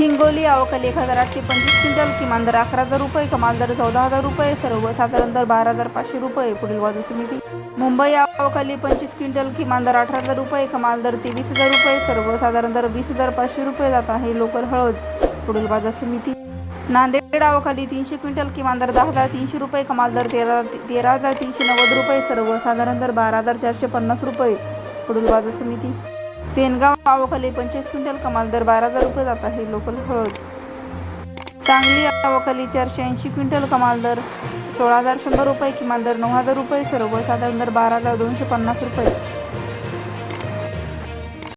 हिंगोली अवकाली एक हजार आठशे पंचवीस क्विंटल किमान दर अकरा हजार रुपये कमाल दर चौदा हजार रुपये सर्वसाधारण दर बारा हजार पाचशे रुपये पुढील बाजू समिती. मुंबई अवकाली पंचवीस क्विंटल किमान दर अठरा हजार रुपये कमाल दर तेवीस हजार रुपये सर्वसाधारण दर वीस हजार पाचशे रुपये जात आहे लोकल हळद. पुढील बाजार समिती. नांदेड अवकाली तीनशे क्विंटल किमान दर दहा हजार तीनशे रुपये कमाल दर तेरा तेरा हजार तीनशे नव्वद रुपये सर्वसाधारण दर बारा हजार चारशे पन्नास रुपये. पुढील बाजार समिती. सेनगाव अवकाली पंचवीस क्विंटल कमाल दर बारा हजार रुपये जात आहे लोकल हळद. सांगली अवकाली चारशे ऐंशी क्विंटल कमाल दर सोळा हजार शंभर रुपये किमान दर नऊ हजार रुपये सर्वसाधारण दर बारा हजार दोनशे पन्नास रुपये.